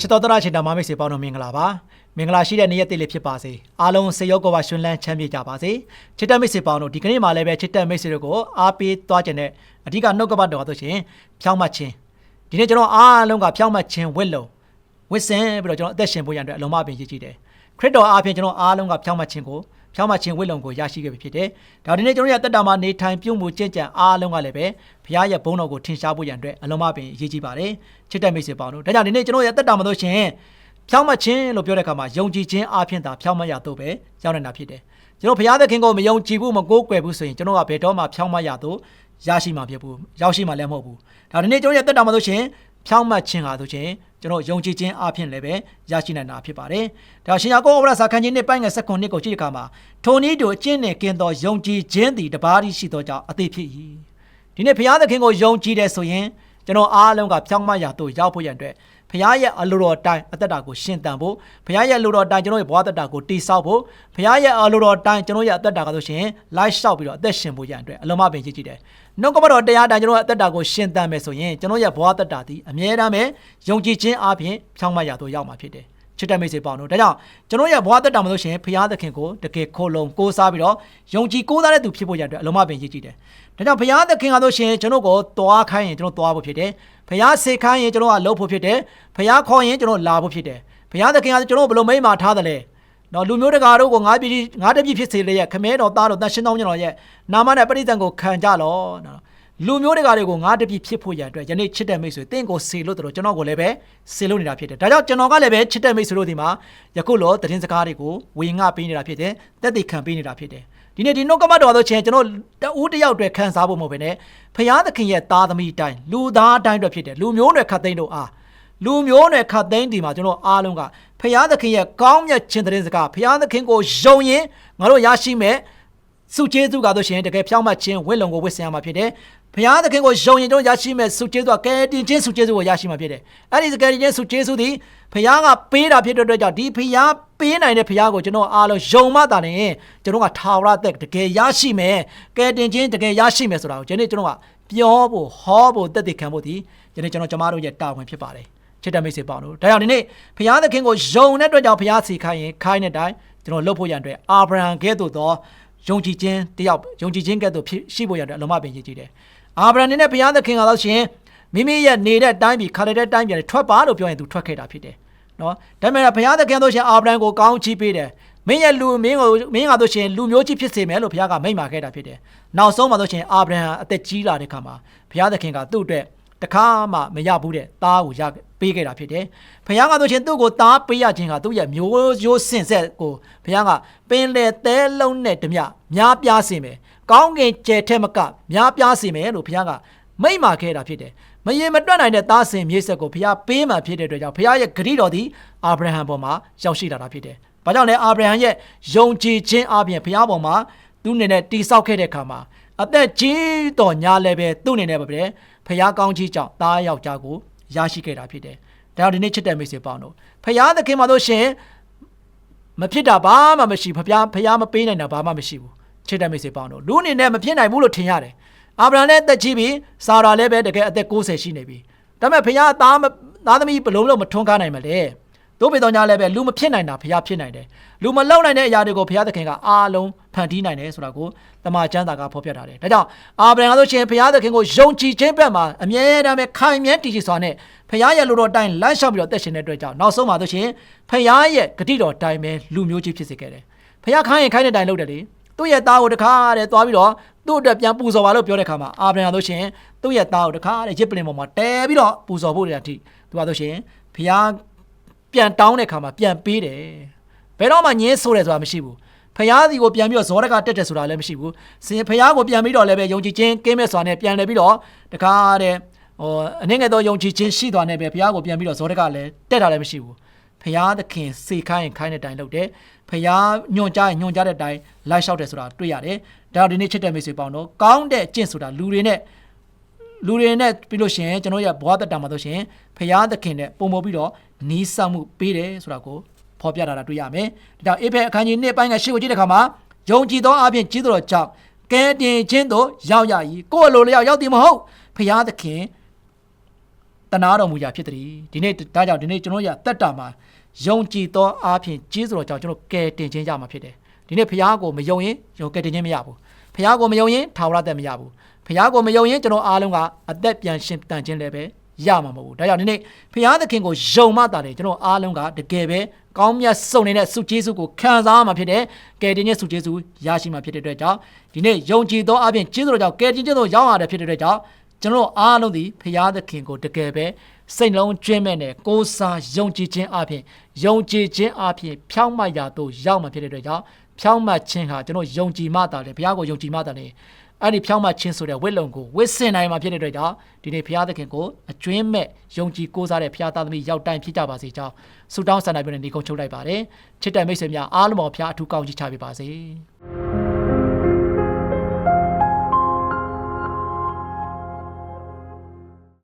ချစ်တော်တရချင်တော်မမိတ်ဆွေပေါင်းတော်မင်္ဂလာပါမင်္ဂလာရှိတဲ့နေ့ရက်တည်းလေးဖြစ်ပါစေအားလုံးစေရောကောပါရှင်လန်းချမ်းမြေ့ကြပါစေချစ်တဲ့မိတ်ဆွေပေါင်းတို့ဒီကနေ့မှလည်းပဲချစ်တဲ့မိတ်ဆွေတို့ကိုအားပေးသွားခြင်းနဲ့အဓိကနှုတ်ကပတ်တော်ဆိုရှင်ဖြောင်းမှတ်ခြင်းဒီနေ့ကျွန်တော်အားလုံးကဖြောင်းမှတ်ခြင်းဝစ်လုံးဝစ်စင်ပြီးတော့ကျွန်တော်အသက်ရှင်ဖို့ရန်အတွက်အလုံးမပင်ရည်ကြည်တယ်ခရစ်တော်အားဖြင့်ကျွန်တော်အားလုံးကဖြောင်းမှတ်ခြင်းကို ဖြောင်းမှတ်ခြင်းဝိလုံကိုရရှိခဲ့ပြီဖြစ်တယ်။ဒါဒီနေ့ကျွန်တော်ရဲ့တက်တာမှာနေထိုင်ပြုံးမှုကြင်ကြံအားလုံးကလည်းပဲဘုရားရဲ့ဘုန်းတော်ကိုထင်ရှားဖို့ရန်အတွက်အလုံးမပင်အရေးကြီးပါတယ်။ချစ်တဲ့မိတ်ဆွေပေါင်းတို့ဒါကြောင့်ဒီနေ့ကျွန်တော်ရဲ့တက်တာမှာတို့ရှင်ဖြောင်းမှတ်ခြင်းလို့ပြောတဲ့အခါမှာယုံကြည်ခြင်းအားဖြင့်သာဖြောင်းမှတ်ရတော့ပဲရောက်နေတာဖြစ်တယ်။ကျွန်တော်ဘုရားသခင်ကိုမယုံကြည်ဘူးမကိုးကွယ်ဘူးဆိုရင်ကျွန်တော်ကဘယ်တော့မှဖြောင်းမှတ်ရတော့ရရှိမှာဖြစ်ဘူး။ရောက်ရှိမှာလည်းမဟုတ်ဘူး။ဒါဒီနေ့ကျွန်တော်ရဲ့တက်တာမှာတို့ရှင်ဖြောင်းမှတ်ခြင်းဟာဆိုရှင် ကျွန်တော်ယုံကြည်ခြင်းအပြင်လည်းပဲရရှိနိုင်တာဖြစ်ပါတယ်။ဒါရှင်ယာကုပ်ဩဝါဒစာခန်းကြီးနှစ်ပိုင်းငယ်၁၉နှစ်ကိုကြည့်တဲ့အခါမှာထိုနည်းတို့အကျင့်နဲ့ကင်းသောယုံကြည်ခြင်းသည်တပါးရှိသောကြောင့်အသေးဖြစ်၏။ဒီနေ့ဘုရားသခင်ကိုယုံကြည်တယ်ဆိုရင် ကျွန်တော်အားလုံးကဖြောင်းမရာတို့ရောက်ဖို့ရန်အတွက်ဘုရားရဲ့အလိုတော်တိုင်းအသက်တာကိုရှင်သန်ဖို့ဘုရားရဲ့အလိုတော်တိုင်းကျွန်တော်ရဲ့ဘဝသက်တာကိုတည်ဆောက်ဖို့ဘုရားရဲ့အလိုတော်တိုင်းကျွန်တော်ရဲ့အသက်တာကဆိုရှင်လိုက်လျှောက်ပြီးတော့အသက်ရှင်ဖို့ရန်အတွက်အလုံးမပင်ကြည့်ကြည့်တယ်နှုတ်ကပတော်တရားတိုင်းကျွန်တော်ရဲ့အသက်တာကိုရှင်သန်မယ်ဆိုရင်ကျွန်တော်ရဲ့ဘဝသက်တာသည်အမြဲတမ်းပဲယုံကြည်ခြင်းအပြင်ဖြောင်းမရာတို့ရောက်မှာဖြစ်တယ် ချစ်တဲ့မိတ်ဆွေပေါင်းတို့ဒါကြောင့်ကျွန်တော်ရဲ့ဘဝတက်တာမလို့ရှင်ဖရာသခင်ကိုတကယ်ခိုးလုံးကိုးစားပြီးတော့ယုံကြည်ကိုးစားတဲ့သူဖြစ်ဖို့ရတဲ့အလုံးမပင်ရည်ကြည်တယ်ဒါကြောင့်ဖရာသခင်ကဆိုရှင်ကျွန်တော်ကိုတွားခိုင်းရင်ကျွန်တော်တွားဖို့ဖြစ်တယ်ဖရာစေခိုင်းရင်ကျွန်တော်ကလှုပ်ဖို့ဖြစ်တယ်ဖရာခေါ်ရင်ကျွန်တော်လာဖို့ဖြစ်တယ်ဖရာသခင်ကကျွန်တော်ဘယ်လိုမိမ့်မာထားတယ်လဲနော်လူမျိုးတကာတို့ကိုငါးပြည်ငါးတပြည်ဖြစ်စေလျက်ခမဲတော်သားတော်တန်ရှင်းတော်ညတော်ရဲ့နာမနဲ့ပရိသတ်ကိုခံကြလောနော် လူမျိုးတကာတွေကိုငါတပြည့်ဖြစ်ဖို့ရန်အတွက်ယနေ့ချစ်တဲ့မိတ်ဆွေတင့်ကိုစေလို့တို့ကျွန်တော်ကိုလည်းပဲစေလို့နေတာဖြစ်တယ်။ဒါကြောင့်ကျွန်တော်ကလည်းပဲချစ်တဲ့မိတ်ဆွေတို့ဒီမှာယခုလောသတင်းစကားတွေကိုဝေငှပေးနေတာဖြစ်တယ်။တက်တည်ခံပေးနေတာဖြစ်တယ်။ဒီနေ့ဒီနှုတ်ကမတော်ဆိုချင်းကျွန်တော်တဦးတယောက်တွေခံစားဖို့မဟုတ်ဘဲနဲ့ဖရာသခင်ရဲ့သားသမီးတိုင်းလူသားတိုင်းတွေဖြစ်တယ်။လူမျိုးတွေခတ်သိမ်းတို့အားလူမျိုးတွေခတ်သိမ်းဒီမှာကျွန်တော်အားလုံးကဖရာသခင်ရဲ့ကောင်းမြတ်ခြင်းသတင်းစကားဖရာသခင်ကိုယုံရင်ငါတို့ရရှိမဲ့ စုကျေးဇူးကားဆိုရှင်တကယ်ဖြောင်းမှတ်ခြင်းဝိလုံကိုဝစ်ဆင်ရမှာဖြစ်တယ်။ဘုရားသခင်ကိုယုံရင်တို့ရရှိမဲ့စုကျေးဇူးကကယ်တင်ခြင်းစုကျေးဇူးကိုရရှိမှာဖြစ်တယ်။အဲ့ဒီကယ်တင်ခြင်းစုကျေးဇူးသည်ဘုရားကပေးတာဖြစ်တဲ့အတွက်ကြောင့်ဒီဘုရားပေးနိုင်တဲ့ဘုရားကိုကျွန်တော်အားလုံးယုံမှသာနေကျွန်တော်ကထာဝရသက်တကယ်ရရှိမယ်။ကယ်တင်ခြင်းတကယ်ရရှိမယ်ဆိုတာကိုဒီနေ့ကျွန်တော်ကပြောဖို့ဟောဖို့တက်တည်ခံဖို့ဒီဒီနေ့ကျွန်တော်ကျမတို့ရဲ့တာဝန်ဖြစ်ပါတယ်။ချစ်တဲ့မိတ်ဆွေပေါင်းတို့ဒါကြောင့်ဒီနေ့ဘုရားသခင်ကိုယုံတဲ့အတွက်ကြောင့်ဘုရားစီခိုင်းရင်ခိုင်းတဲ့အတိုင်းကျွန်တော်လှုပ်ဖို့ရန်အတွက်အာဗြဟံကဲ့သို့သော ယုံကြည်ခြင်းတယောက်ယုံကြည်ခြင်းကဲ့သို့ဖြစ်ရှိဖို့ရတဲ့အလုံးမပင်ရည်ကြည်တယ်။အာဗြဟံနဲ့ဘုရားသခင်ကတော့ရှင်မိမိရဲ့နေတဲ့တိုင်းပြည်ခါရတဲ့တိုင်းပြည်နဲ့ထွက်ပါလို့ပြောရင်သူထွက်ခဲ့တာဖြစ်တယ်။နော်။ဒါပေမဲ့ဘုရားသခင်တို့ရှင်အာဗြဟံကိုကောင်းချီးပေးတယ်။မင်းရဲ့လူမင်းကိုမင်းကတော့ရှင်လူမျိုးကြီးဖြစ်စေမယ်လို့ဘုရားကမိန့်မာခဲ့တာဖြစ်တယ်။နောက်ဆုံးမှာတော့ရှင်အာဗြဟံအသက်ကြီးလာတဲ့ခါမှာဘုရားသခင်ကသူ့အတွက် တခါမှမရဘူးတဲ့သားကိုရပေးခဲ့တာဖြစ်တယ်။ဘုရားကဆိုရှင်သူ့ကိုသားပေးရခြင်းကသူ့ရဲ့မျိုးရိုးစင်ဆက်ကိုဘုရားကပင်လေသဲလုံးနဲ့တမျှများပြားစေမယ်။ကောင်းကင်ကျယ်ထက်မကများပြားစေမယ်လို့ဘုရားကမိန့်မာခဲ့တာဖြစ်တယ်။မရေမတွက်နိုင်တဲ့သားစင်မြေးဆက်ကိုဘုရားပေးမှဖြစ်တဲ့အတွက်ကြောင့်ဘုရားရဲ့ဂရုတော်သည်အာဗြဟံပေါ်မှာရောက်ရှိလာတာဖြစ်တယ်။ဘာကြောင့်လဲအာဗြဟံရဲ့ယုံကြည်ခြင်းအပြင်ဘုရားပေါ်မှာသူ့အနေနဲ့တိဆောက်ခဲ့တဲ့အခါမှာအသက်ကြီးတော်ညာလည်းပဲသူ့အနေနဲ့ပဲ ဖခင်ကောင်းကြီးကြောင့်သားယောက်ျားကိုရရှိခဲ့တာဖြစ်တယ်။ဒါကြောင့်ဒီနေ့ချစ်တဲ့မိတ်ဆွေပေါင်းတို့ဖခင်သခင်မှာတို့ရှင်မဖြစ်တာဘာမှမရှိဖခင်ဖခင်မပေးနိုင်တာဘာမှမရှိဘူးချစ်တဲ့မိတ်ဆွေပေါင်းတို့လူအနေနဲ့မဖြစ်နိုင်ဘူးလို့ထင်ရတယ်။အာဗြဟံလည်းအသက်ကြီးပြီစာရာလည်းပဲတကယ်အသက်60ရှိနေပြီ။ဒါပေမဲ့ဖခင်သားသားသမီးဘလုံးလုံးမထွန်းကားနိုင်မလဲ။ တို့ပေတော်ညာလည်းပဲလူမဖြစ်နိုင်တာဖခင်ဖြစ်နိုင်တယ်။လူမလောက်နိုင်တဲ့အရာတွေကိုဖခင်သခင်ကအားလုံးဖန်တီးနိုင်တယ်ဆိုတာကိုတမန်ကျမ်းစာကဖော်ပြထားတယ်။ဒါကြောင့်အာဗြဟံဆိုရှင်ဘုရားသခင်ကိုယုံကြည်ခြင်းဘက်မှာအမြဲတမ်းပဲခိုင်မြဲတည်ရှိစွာနဲ့ဘုရားရဲ့လူတော်တိုင်းလမ်းလျှောက်ပြီးတော့တက်ရှင်တဲ့အတွက်ကြောင့်နောက်ဆုံးမှာဆိုရှင်ဘုရားရဲ့ဂတိတော်တိုင်းပဲလူမျိုးကြီးဖြစ်စေခဲ့တယ်။ဘုရားခိုင်းရင်ခိုင်းတဲ့တိုင်းလုပ်တယ်လေ။သူ့ရဲ့သားကိုတခါတဲ့သွားပြီးတော့သူ့အတွက်ပြန်ပူဇော်ပါလို့ပြောတဲ့ခါမှာအာဗြဟံဆိုရှင်သူ့ရဲ့သားကိုတခါတဲ့ရစ်ပလင်ပေါ်မှာတဲပြီးတော့ပူဇော်ဖို့တဲ့အထိသူကဆိုရှင်ဘုရား ပြန်တောင်းတဲ့ခါမှာပြန်ပေးတယ်။ဘယ်တော့မှညင်းဆိုးတယ်ဆိုတာမရှိဘူး။ဖျားစီကိုပြန်ပြီးတော့ဇောရကတက်တယ်ဆိုတာလည်းမရှိဘူးစင်ဖျားကိုပြန်ပြီးတော့လည်းပဲယုံကြည်ခြင်းကင်းမဲ့စွာနဲ့ပြန်လဲပြီးတော့တခါတဲ့ဟိုအနေငယ်သောယုံကြည်ခြင်းရှိသွားနေပဲဖျားကိုပြန်ပြီးတော့ဇောရကလည်းတက်တာလည်းမရှိဘူးဖျားသခင်စေခိုင်းရင်ခိုင်းတဲ့အတိုင်းလုပ်တယ်ဖျားညွန်ကြားရင်ညွန်ကြားတဲ့အတိုင်းလိုက်လျှောက်တယ်ဆိုတာတွေ့ရတယ်ဒါဒီနေ့ချစ်တဲ့မိတ်ဆွေပေါင်းတော့ကောင်းတဲ့အကျင့်ဆိုတာလူတွေနဲ့ လူတွေနဲ့ပြီးလို့ရှိရင်ကျွန်တော်ရဲ့ဘဝတက်တာမှာဆိုရှင်ဖျားသခင်နဲ့ပုံပေါ်ပြီးတော့နီးစပ်မှုပေးတယ်ဆိုတာကိုဖော်ပြထားတာတွေ့ရမယ်။ဒါကြောင့်အေဖဲအခန်းကြီး1ပိုင်းကရှေ့ကိုကြည့်တဲ့အခါမှာယုံကြည်သောအပြင်ကြီးတော်ကြောင့်ကဲတင်ခြင်းတို့ရောက်ရ၏ကိုယ်လိုလျောက်ရောက်သည်မဟုတ်ဖျားသခင်တနာတော်မူရာဖြစ်သည်ဒီနေ့ဒါကြောင့်ဒီနေ့ကျွန်တော်ရတက်တာမှာယုံကြည်သောအားဖြင့်ကျေးဇူးတော်ကြောင့်ကျွန်တော်ကယ်တင်ခြင်းရမှာဖြစ်တယ်ဒီနေ့ဖခင်ကိုမယုံရင်ကျွန်တော်ကယ်တင်ခြင်းမရဘူးဖခင်ကိုမယုံရင်ထာဝရသက်မရဘူး ဖခင်ကိုမယုံရင်ကျွန်တော်အားလုံးကအသက်ပြန်ရှင်တန်ခြင်းလည်းပဲရမှာမဟုတ်ဘူးဒါကြောင့်ဒီနေ့ဖခင်သခင်ကိုယုံမှတာလေကျွန်တော်အားလုံးကတကယ်ပဲကောင်းမြတ်စုံနေတဲ့စုကျေးဇူးကိုခံစားရမှာဖြစ်တယ်ကယ်တင်ခြင်းစုကျေးဇူးရရှိမှာဖြစ်တဲ့အတွက်ကြောင့်ဒီနေ့ယုံကြည်သောအပြင်ကျေးဇူးတော်ကြောင့်ကယ်တင်ခြင်းတို့ရောက်ရတဲ့ဖြစ်တဲ့အတွက်ကြောင့်ကျွန်တော်အားလုံးဒီဖခင်သခင်ကိုတကယ်ပဲစိတ်လုံးကျွင်းမဲ့နဲ့ကိုးစားယုံကြည်ခြင်းအပြင်ယုံကြည်ခြင်းအပြင်ဖြောင်းမတ်ရာသို့ရောက်မှာဖြစ်တဲ့အတွက်ကြောင့်ဖြောင်းမတ်ခြင်းဟာကျွန်တော်ယုံကြည်မှတာလေဘုရားကိုယုံကြည်မှတာလေ အဲ့ဒီဖြောင်းမတ်ခြင်းဆိုတဲ့ဝိလုံကိုဝစ်စင်နိုင်မှာဖြစ်တဲ့အတွက်ကြောင့်ဒီနေ့ဘုရားသခင်ကိုအကျွင်းမဲ့ယုံကြည်ကိုးစားတဲ့ဘုရားသားသမီးရောက်တိုင်းဖြစ်ကြပါစေကြောင်းဆုတောင်းဆန္ဒပြုနေနေကုန်ချုပ်လိုက်ပါတယ်ချစ်တဲ့မိတ်ဆွေများအားလုံးပါဘုရားအထူးကောင်းချီးချပေးပါစေ